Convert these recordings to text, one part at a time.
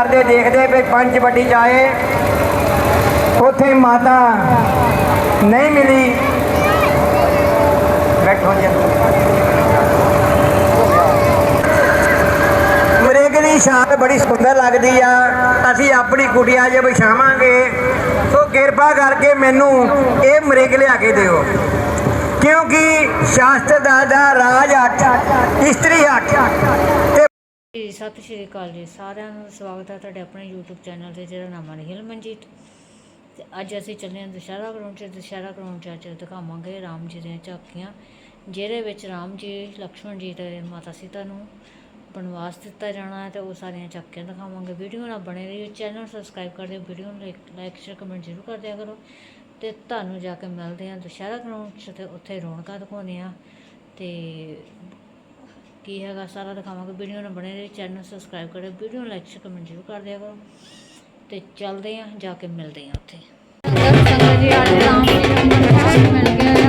ਕਰਦੇ ਦੇਖਦੇ ਵੀ ਪੰਜ ਵੱਡੀ ਜਾਏ, ਉੱਥੇ ਮਾਤਾ ਨਹੀਂ ਮਿਲੀ। ਬੈਠੋ ਜੀ। ਮਰੇਗ ਦੀ ਸ਼ਾਨ ਬੜੀ ਸੁੰਦਰ ਲੱਗਦੀ ਆ। ਅਸੀਂ ਆਪਣੀ ਕੁੜੀਆਂ 'ਚ ਵਿਛਾਵਾਂਗੇ, ਸੋ ਕਿਰਪਾ ਕਰਕੇ ਮੈਨੂੰ ਇਹ ਮਰੇਗ ਲਿਆ ਕੇ ਦਿਓ। ਕਿਉਂਕਿ ਸ਼ਾਸਤਰ ਦਾ ਰਾਜ ਅੱਠ, ਇਸਤਰੀ ਅੱਠ ਤੇ ਜੀ, ਸਤਿ ਸ਼੍ਰੀ ਅਕਾਲ ਜੀ। ਸਾਰਿਆਂ ਨੂੰ ਸਵਾਗਤ ਹੈ ਤੁਹਾਡੇ ਆਪਣੇ YouTube ਚੈਨਲ ਤੇ, ਜਿਹਦਾ ਨਾਮ ਹੈ ਨਿਖਿਲ ਮਨਜੀਤ। ਤੇ ਅੱਜ ਅਸੀਂ ਚੱਲੇ ਹਾਂ ਦੁਸ਼ਹਿਰਾ ਗਰਾਊਂਡ 'ਚ ਦੁਸ਼ਹਿਰਾ ਗਰਾਊਂਡ 'ਚ ਅੱਜ ਦਿਖਾਵਾਂਗੇ ਰਾਮ ਜੀ ਦੀਆਂ ਝਾਕੀਆਂ, ਜਿਹਦੇ ਵਿੱਚ ਰਾਮ ਜੀ, ਲਕਸ਼ਮਣ ਜੀ ਤੇ ਮਾਤਾ ਸੀਤਾ ਨੂੰ ਬਨਵਾਸ ਦਿੱਤਾ ਜਾਣਾ ਹੈ ਤੇ ਉਹ ਸਾਰੀਆਂ ਝਾਕੀਆਂ ਦਿਖਾਵਾਂਗੇ। ਵੀਡੀਓ ਨਾਲ ਬਣੇ ਰਹੀਓ ਚੈਨਲ ਸਬਸਕ੍ਰਾਈਬ ਕਰ ਦਿਓ, ਵੀਡੀਓ ਨੂੰ ਲਾਈਕ ਸ਼ੇਅਰ ਕਮੈਂਟ ਜ਼ਰੂਰ ਕਰ ਦਿਆ ਕਰੋ। ਤੇ ਤੁਹਾਨੂੰ ਜਾ ਕੇ ਮਿਲਦੇ ਹਾਂ ਦੁਸ਼ਹਿਰਾ ਗਰਾਊਂਡ 'ਚ ਤੇ, ਉੱਥੇ ਰੌਣਕਾਂ ਦਿਖਾਉਂਦੇ ਹਾਂ। ਤੇ ਕੀ ਹੈਗਾ ਸਾਰਾ ਦਿਖਾਵਾਂਗੇ ਵੀਡੀਓ ਨਾਲ ਬਣੇ ਰਹੀ ਚੈਨਲ ਸਬਸਕ੍ਰਾਈਬ ਕਰਿਓ, ਵੀਡੀਓ ਨੂੰ ਲਾਈਕ ਸ਼ੇਅਰ ਕਮੈਂਟ ਜ਼ਰੂਰ ਕਰ ਦਿਆ ਕਰੋ। ਤੇ ਚੱਲਦੇ ਆਂ ਜਾ ਕੇ ਮਿਲਦੇ ਆਂ ਉੱਥੇ। ਸੰਗਤ ਜੀ, ਅੱਜ ਰਾਮ ਜੀ ਨੂੰ ਮਿਲ ਗਿਆ।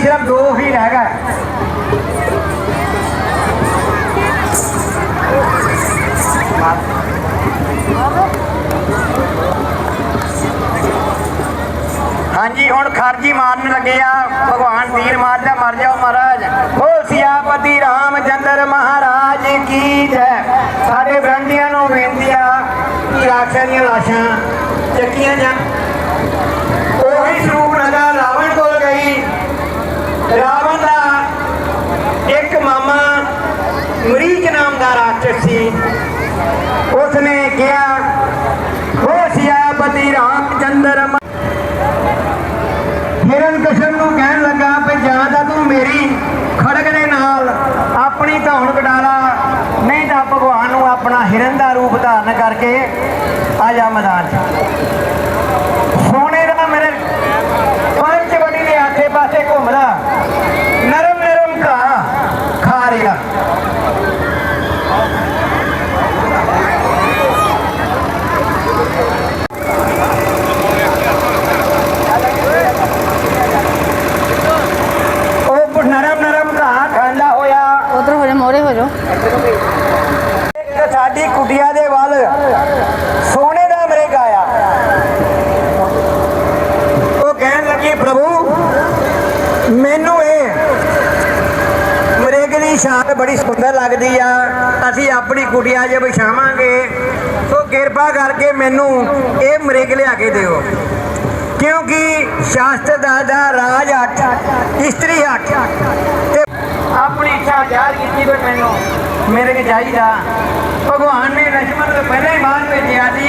ਸੈਨਾ ਸਿਰਫ ਦੋ ਹੀ ਰਹਿ ਗਏ। ਹਾਂਜੀ, ਹੁਣ ਖਰਜੀ ਮਾਰਨ ਲੱਗੇ ਆ। ਭਗਵਾਨ ਤੀਰ ਮਾਰਦਾ ਮਰ ਜਾਓ ਮਹਾਰਾਜ। ਹੋ ਸਿਆਪਤੀ ਰਾਮਚੰਦਰ ਮਹਾਰਾਜ ਕੀ ਜੈ। ਸਾਡੇ ਬ੍ਰਾਂਡੀਆਂ ਨੂੰ ਬੇਨਤੀ ਆ, ਕਿ ਰਾਖਿਆਂ ਦੀਆਂ ਲਾਸ਼ਾਂ ਚੱਕੀਆਂ ਜਾਣ ਉਹੀ ਸਰੂਪ ਨਗਾ ਰਾਵਣ ਕੋਲ ਗਈ ਰਾਵਣ ਦਾ ਇੱਕ ਮਾਮਾ ਮਰੀਜ ਨਾਮ ਦਾ ਰਾਖਸ਼ ਸੀ ਉਸਨੇ ਕਿਹਾ, ਹੋ ਸਿਆਪਤੀ ਰਾਮਚੰਦਰ ਮ- ਹਿਰਨ ਕਸ਼ਮ ਨੂੰ ਕਹਿਣ ਲੱਗਾ ਵੀ ਜਾਂ ਤਾਂ ਤੂੰ ਮੇਰੀ ਖੜਗ ਦੇ ਨਾਲ ਆਪਣੀ ਧੌਣ ਕਟਾਲਾ ਨਹੀਂ ਤਾਂ ਭਗਵਾਨ ਨੂੰ ਆਪਣਾ ਹਿਰਨ ਦਾ ਰੂਪ ਧਾਰਨ ਕਰਕੇ ਆ ਜਾ ਮੈਦਾਨ 'ਚ ਸੋਨੇ ਦਾ ਮੇਰੇ ਪੰਜ ਵੱਡੀ ਦੇ ਆਸੇ ਪਾਸੇ ਘੁੰਮਦਾ ਨਰਮ ਨਰਮ ਘਾਹ ਖਾ ਰਿਹਾ ਉਹ ਨਰਮ ਨਰਮ ਘਾਹ ਖਾਂਦਾ ਹੋਇਆ ਉਧਰ ਹੋ ਜਾ ਮੋਰੇ ਹੋ ਜਾ ਇੱਕ ਸਾਡੀ ਕੁਟਿਆ ਦੇ ਵੱਲ ਸੋਨੇ ਦਾ ਮਰੇਗ ਆਇਆ ਉਹ ਕਹਿਣ ਲੱਗੀ ਪ੍ਰਭੂ ਮੈਨੂੰ ਇਹ ਮਰੇਗ ਦੀ ਸ਼ਾਨ ਬੜੀ ਸੁੰਦਰ ਲੱਗਦੀ ਆ, ਅਸੀਂ ਆਪਣੀ ਕੁੜੀਆਂ ਜੇ ਵਿਛਾਵਾਂਗੇ, ਸੋ ਕਿਰਪਾ ਕਰਕੇ ਮੈਨੂੰ ਇਹ ਮਰੇਗ ਲਿਆ ਕੇ ਦਿਓ। ਕਿਉਂਕਿ ਸ਼ਾਸਤਰ ਦਾ ਦਾ ਰਾਜ ਅੱਠ, ਇਸਤਰੀ ਅੱਠ, ਤੇ ਆਪਣੀ ਇੱਛਾ ਜਾਰ ਕੀਤੀ ਤੇ ਮੈਨੂੰ ਮੇਰੇ ਕੇ ਜਾਈਦਾ ਭਗਵਾਨ ਨੇ ਲక్ష్మణ ਨੂੰ ਪਹਿਲਾਂ ਹੀ ਮਾਰ ਭੇਜਿਆ ਸੀ।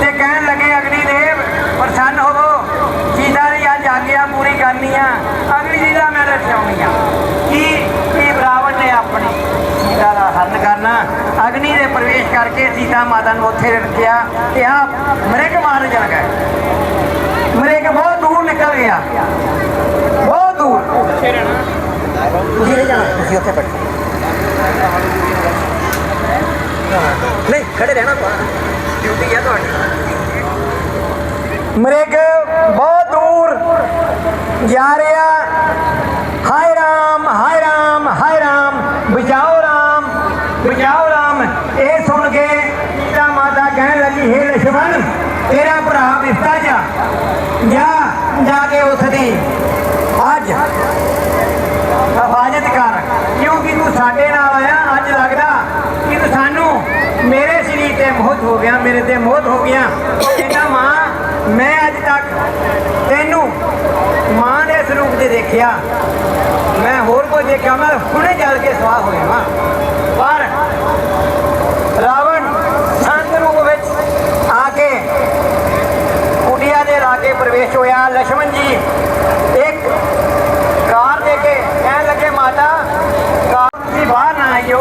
ਤੇ ਕਹਿਣ ਲੱਗੇ, ਅਗਨੀ ਦੇਵ, ਪ੍ਰਸੰਨ ਹੋਵੋ। ਸੀਤਾ ਦੀ ਅੱਜ ਆਗਿਆ ਪੂਰੀ ਕਰਨੀ ਆ। ਅਗਨੀ ਜੀ ਦਾ ਮੈਂ ਰਖਾਉਣੀ ਆ। ਅਗਨੀ ਦੇ ਪ੍ਰਵੇਸ਼ ਕਰਕੇ ਸੀਤਾ ਮਾਤਾ ਨੂੰ ਉੱਥੇ ਰੱਖਿਆ ਤੇ ਆ ਮ੍ਰਿਗ ਮਾਰਨ ਚਲ ਗਏ ਮ੍ਰਿਗ ਬਹੁਤ ਦੂਰ ਨਿਕਲ ਗਿਆ ਬਹੁਤ ਦੂਰ ਤੁਸੀਂ ਨਹੀਂ ਜਾਣਾ ਤੁਸੀਂ ਉੱਥੇ ਬੈਠੋ ਨਹੀਂ ਖੜੇ ਰਹਿਣਾ ਬਾਹਰ ਡਿਊਟੀ ਹੈ ਤੁਹਾਡੀ। ਮ੍ਰਿਗ ਬਹੁਤ ਦੂਰ ਜਾ ਰਿਹਾ ਜਾ ਜਾ ਕੇ ਉਸ ਦੀ ਅੱਜ ਹਿਫਾਜ਼ਤ ਕਰ, ਕਿਉਂਕਿ ਤੂੰ ਸਾਡੇ ਨਾਲ ਆਇਆ, ਅੱਜ ਲੱਗਦਾ ਕਿ ਤੂੰ ਸਾਨੂੰ ਮੇਰੇ ਸਰੀਰ ਤੇ ਮੋਹਤ ਹੋ ਗਿਆ, ਮੇਰੇ ਤੇ ਮੋਹਤ ਹੋ ਗਿਆ। ਕਹਿੰਦਾ, ਮਾਂ, ਮੈਂ ਅੱਜ ਤੱਕ ਤੈਨੂੰ ਮਾਂ ਦੇ ਸਰੂਪ 'ਚ ਦੇਖਿਆ। ਮੈਂ ਹੋਰ ਕੋਈ ਦੇਖਿਆ, ਮੈਂ ਹੁਣੇ ਚੱਲ ਕੇ ਸਵਾਹ ਹੋਇਆ ਵਾਂ प्रवेश होया। लक्ष्मण जी एक कार लेके कह लगे, माता, कार की बाहर ना आइयो।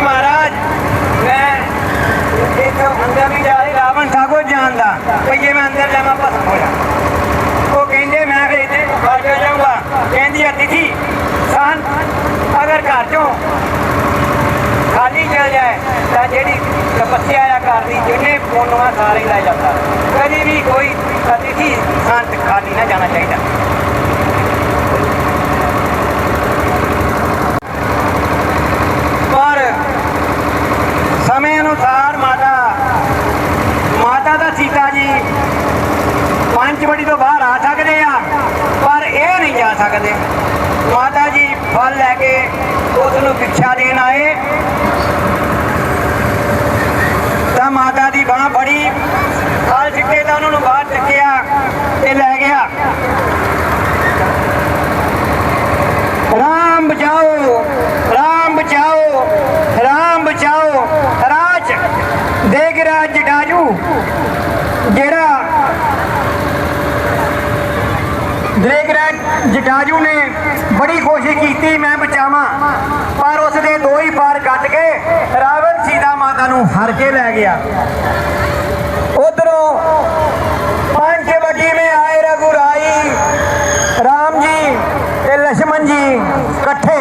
महाराज, मैं अंदर नहीं जा रही, रावण ठाकुर जान तो ये मैं अंदर जाना पसंद हो जाता जाऊँगा। कहती अतिथि अगर घर चो खाली चल जाए ਸਾਨ ਜਿਹੜੀ ਤਪੱਸਿਆ ਆ ਕਰਦੀ ਜਿਹਨੇ ਪੁੰਨਵਾ ਸਾਰੇ ਹੀ ਲੈ ਜਾਂਦਾ। ਕਦੀ ਵੀ ਕੋਈ ਅਤਿਥੀ ਸੰਤ ਖਾਲੀ ਨਾ ਜਾਣਾ ਚਾਹੀਦਾ। ਪਰ ਸਮੇਂ ਅਨੁਸਾਰ ਮਾਤਾ ਮਾਤਾ ਦਾ ਸੀਤਾ ਜੀ ਪੰਚਵੜੀ ਤੋਂ ਬਾਹਰ ਆ ਸਕਦੇ ਆ, ਪਰ ਇਹ ਨਹੀਂ ਜਾ ਸਕਦੇ। ਮਾਤਾ ਜੀ ਫਲ ਲੈ ਕੇ ਉਸ ਨੂੰ ਪਿੱਛਾ ਦੇਣ ਆਏ ਤਾਂ ਮਾਤਾ ਦੀ ਬਾਹ ਫੜੀ ਫਲ ਸਿੱਕੇ ਤਾਂ ਉਹਨਾਂ ਨੂੰ ਬਾਹਰ ਚੱਕਿਆ ਤੇ ਲੈ ਗਿਆ ਰਾਜੂ ਨੇ ਬੜੀ ਕੋਸ਼ਿਸ਼ ਕੀਤੀ, ਮੈਂ ਬਚਾਵਾਂ, ਪਰ ਉਸ ਦੇ ਦੋ ਹੀ ਪਾਰ ਕੱਟ ਕੇ ਰਾਵਣ ਸੀਤਾ ਮਾਤਾ ਨੂੰ ਹਰ ਕੇ ਲੈ ਗਿਆ। ਉਧਰੋਂ ਪੰਜ ਵਡੀ ਮੇ ਆਏ ਰਘੂ ਰਾਈ, ਰਾਮ ਜੀ ਤੇ ਲక్ష్మణ ਜੀ ਇਕੱਠੇ।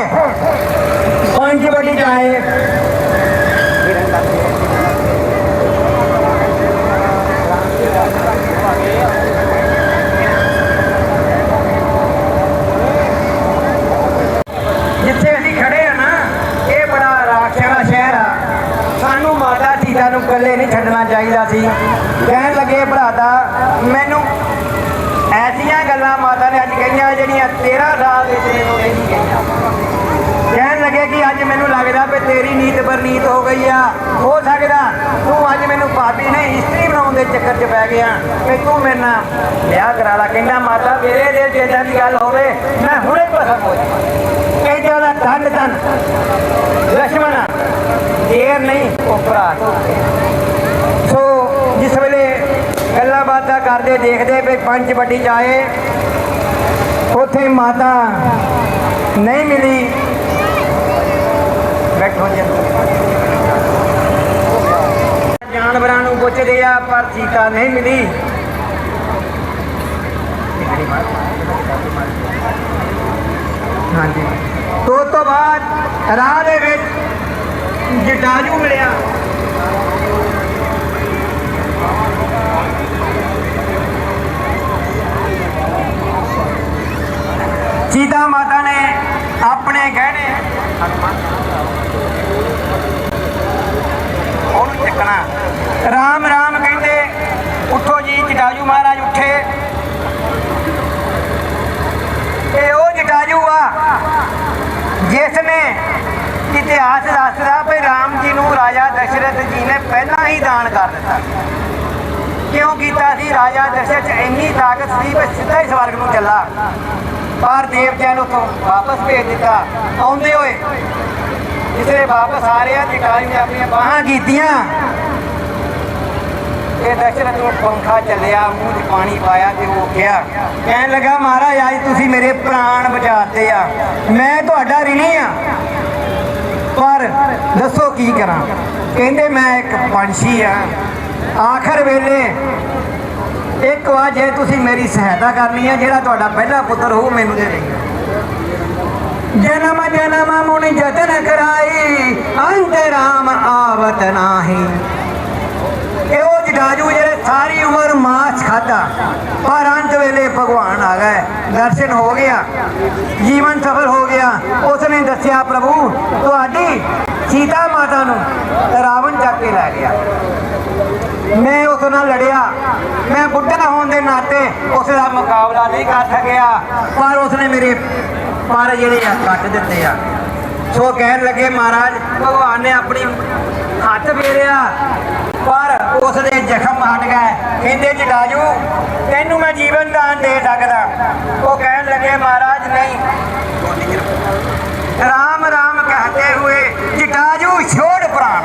ਪੰਜ ਵਡੀ ਜਾਏ ਨੂੰ ਇਕੱਲੇ ਨਹੀਂ ਛੱਡਣਾ ਚਾਹੀਦਾ ਸੀ। ਕਹਿਣ ਲੱਗੇ ਭਰਾਤਾ ਮੈਨੂੰ ਐਸੀਆਂ ਗੱਲਾਂ ਮਾਤਾ ਨੇ ਅੱਜ ਕਹੀਆਂ, ਜਿਹੜੀਆਂ 13 ਸਾਲ ਵਿੱਚ ਮੈਨੂੰ ਨਹੀਂ ਕਹੀਆਂ। ਕਹਿਣ ਲੱਗੇ ਕਿ ਅੱਜ ਮੈਨੂੰ ਲੱਗਦਾ ਵੀ ਤੇਰੀ ਨੀਤ ਪਰਨੀਤ ਹੋ ਗਈ ਆ। ਹੋ ਸਕਦਾ ਤੂੰ ਅੱਜ ਮੈਨੂੰ ਭਾਬੀ ਨੇ ਇਸਤਰੀ ਬਣਾਉਣ ਦੇ ਚੱਕਰ 'ਚ ਪੈ ਗਿਆ। ਕਿ ਤੂੰ ਮੇਰੇ ਨਾਲ ਵਿਆਹ ਕਰਾ ਲਾ। ਕਹਿੰਦਾ, ਮਾਤਾ, ਮੇਰੇ ਦੇ 'ਚ ਦੀ ਗੱਲ ਹੋਵੇ, ਮੈਂ ਹੁਣੇ ਪਸੰਦ ਹੋ ਜਾਵਾਂ। ਕਹਿੰਦਾ ਦਾ ਧੰਨ ਧੰਨ। ਕਰਦੇ, ਦੇਖਦੇ ਵੀ ਪੰਜ ਵੱਡੀ ਜਾਏ। ਉੱਥੇ ਮਾਤਾ ਨਹੀਂ ਮਿਲੀ। ਬੈਠੋ ਜੀ। ਜਾਨਵਰਾਂ ਨੂੰ ਪੁੱਛਦੇ ਆ, ਪਰ ਚੀਤਾ ਨਹੀਂ ਮਿਲੀ। ਹਾਂਜੀ। ਤੋਂ ਉਸ ਤੋਂ ਬਾਅਦ ਰਾਹ ਦੇ ਵਿੱਚ ਜਟਾਜੂ ਮਿਲਿਆ। ਸੀਤਾ ਮਾਤਾ ਨੇ ਆਪਣੇ ਗਹਿਣੇ ਉਹਨੂੰ ਚੱਕਣਾ। ਰਾਮ ਰਾਮ ਕਹਿੰਦੇ, ਉੱਠੋ ਜੀ, ਜਟਾਜੂ ਮਹਾਰਾਜ ਉੱਠੇ। ਇਹ ਉਹ ਜਟਾਜੂ ਆ ਜਿਸ ਨੇ ਇਤਿਹਾਸ ਦੱਸਦਾ ਵੀ ਰਾਮ ਜੀ ਨੂੰ ਰਾਜਾ ਦਸ਼ਰਥ ਜੀ ਨੇ ਪਹਿਲਾਂ ਹੀ ਦਾਨ ਕਰ ਦਿੱਤਾ। ਕਿਉਂ ਕੀਤਾ ਸੀ? ਰਾਜਾ ਦਸ਼ਰਥ 'ਚ ਇੰਨੀ ਤਾਕਤ ਸੀ ਕਿ ਸਿੱਧਾ ਹੀ ਸਵਰਗ ਨੂੰ ਚੱਲਾ। ਪਰ ਦੇਵਤਿਆਂ ਨੂੰ ਉੱਥੋਂ ਵਾਪਸ ਭੇਜ ਦਿੱਤਾ। ਆਉਂਦੇ ਹੋਏ ਜਿਸਲੇ ਵਾਪਸ ਆ ਰਿਹਾ ਜਟਾਜੂ ਨੇ ਆਪਣੀਆਂ ਬਾਹਾਂ ਕੀਤੀਆਂ ਇਹ ਦਸ਼ਰਥ ਨੂੰ ਪੰਖਾ ਚੱਲਿਆ, ਮੂੰਹ 'ਚ ਪਾਣੀ ਪਾਇਆ ਤੇ ਉਹ ਗਿਆ ਕਹਿਣ ਲੱਗਾ, ਮਹਾਰਾਜ, ਅੱਜ ਤੁਸੀਂ ਮੇਰੇ ਪ੍ਰਾਣ ਬਚਾਤੇ ਆ। ਮੈਂ ਤੁਹਾਡਾ ਰਿਣੀ ਆ। ਪਰ ਦੱਸੋ ਕੀ ਕਰਾਂ? ਕਹਿੰਦੇ, ਮੈਂ ਇੱਕ ਪੰਛੀ ਆ। ਆਖਰ ਵੇਲੇ ਇੱਕ ਵਾਰ ਜੇ ਤੁਸੀਂ ਮੇਰੀ ਸਹਾਇਤਾ ਕਰਨੀ ਹੈ, ਜਿਹੜਾ ਤੁਹਾਡਾ ਪਹਿਲਾ ਪੁੱਤਰ ਹੋਊ, ਮੈਨੂੰ ਦੇ ਦੇ ਜਨਮ ਜਨਮ ਮੁनि ਜਤਨ ਕਰਾਈ, ਅੰਤ ਰਾਮ ਆਵਤ ਨਾਹੀ। ਇਹ ਉਹ ਜਿਹੜੇ ਸਾਰੀ ਉਮਰ ਮਾਸ ਖਾਦਾ ਪਰ ਅੰਤ ਵੇਲੇ ਭਗਵਾਨ ਆ ਗਏ। ਦਰਸ਼ਨ ਹੋ ਗਿਆ, ਜੀਵਨ ਸਫਲ ਹੋ ਗਿਆ। ਉਸਨੇ ਦੱਸਿਆ, ਪ੍ਰਭੂ, ਤੁਹਾਡੀ ਸੀਤਾ ਮਾਤਾ ਨੂੰ ਰਾਵਣ ਚੱਕ ਕੇ ਲੈ ਗਿਆ। ਮੈਂ ਉਸ ਨਾਲ ਲੜਿਆ। ਮੈਂ ਬੁੱਢਾ ਹੋਣ ਦੇ ਨਾਤੇ ਉਸ ਦਾ ਮੁਕਾਬਲਾ ਨਹੀਂ ਕਰ ਸਕਿਆ, ਪਰ ਉਸ ਨੇ ਮੇਰੇ ਪਰ ਜਿਹੜੇ ਆ ਕੱਟ ਦਿੱਤੇ ਆ। ਸੋ ਕਹਿਣ ਲੱਗੇ, ਮਹਾਰਾਜ, ਭਗਵਾਨ ਨੇ ਆਪਣੀ ਹੱਥ ਫੇਰਿਆ, ਪਰ ਉਸ ਦੇ ਜ਼ਖਮ ਹਟ ਗਏ। ਕਹਿੰਦੇ, ਜਟਾਜੂ, ਤੈਨੂੰ ਮੈਂ ਜੀਵਨ ਦਾਨ ਦੇ ਸਕਦਾ। ਉਹ ਕਹਿਣ ਲੱਗੇ, ਮਹਾਰਾਜ, ਨਹੀਂ ਰਾਮ ਰਾਮ ਕਹਤੇ ਹੋਏ ਜਟਾਜੂ ਛੋੜ ਪ੍ਰਾਣ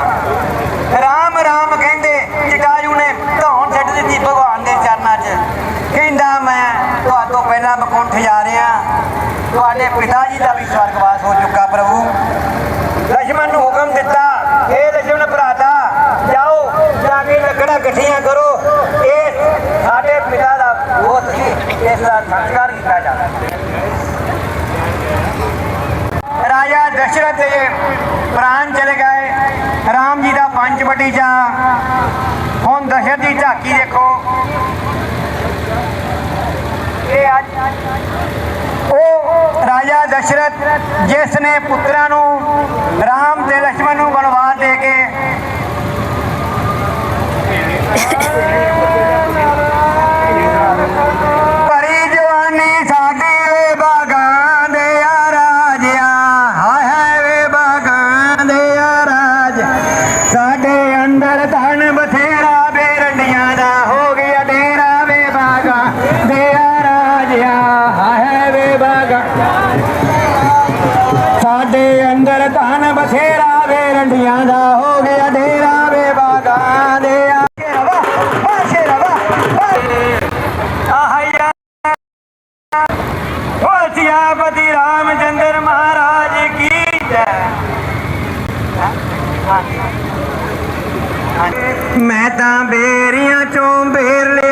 ਰਾਮ ਰਾਮ ਕਹਿੰਦੇ ਜਟਾਜੂ ਨੇ ਧੌਣ ਛੱਡ ਦਿੱਤੀ ਭਗਵਾਨ ਦੇ ਚਰਨਾਂ 'ਚ ਕਹਿੰਦਾ ਮੈਂ ਤੁਹਾਤੋਂ ਪਹਿਲਾਂ ਬਕੁੰਠ ਜਾ ਰਿਹਾ ਤੁਹਾਡੇ ਪਿਤਾ ਜੀ ਦਾ ਵੀ ਸਵਰਗਵਾਸ ਹੋ ਚੁੱਕਾ ਪ੍ਰਭੂ। ਲక్ష్మణ ਨੂੰ ਹੁਕਮ ਦਿੱਤਾ ਇਹ ਲక్ష్మణ ਭਰਾਤਾ, ਜਾਓ, ਜਾ ਕੇ ਲੱਕੜਾਂ ਇਕੱਠੀਆਂ ਕਰੋ। ਇਹ ਸਾਡੇ ਪਿਤਾ ਦਾ ਬਹੁਤ ਹੀ ਇਸ ਦਾ ਸੰਸਕਾਰ ਕੀਤਾ ਜਾਂਦਾ ਰਾਜਾ ਦਸ਼ਰਥ ਦੇ ਪ੍ਰਾਣ ਚਲੇ ਗਏ। ਰਾਮ ਜੀ ਦਾ ਪੰਜ ਵਟੀ ਜਾ ਹੁਣ ਦਸ਼ਰਥ ਦੀ ਝਾਕੀ ਦਸ਼ਰਤ ਜਿਸ ਨੇ ਪੁੱਤਰਾਂ ਨੂੰ ਰਾਮ ਤੇ ਲక్ష్మణ ਨੂੰ ਬਣਵਾ ਦੇ ਕੇ ਮੈਂ ਤਾਂ ਬੇਰੀਆਂ ਚੋਂ ਬੇਰਲੇ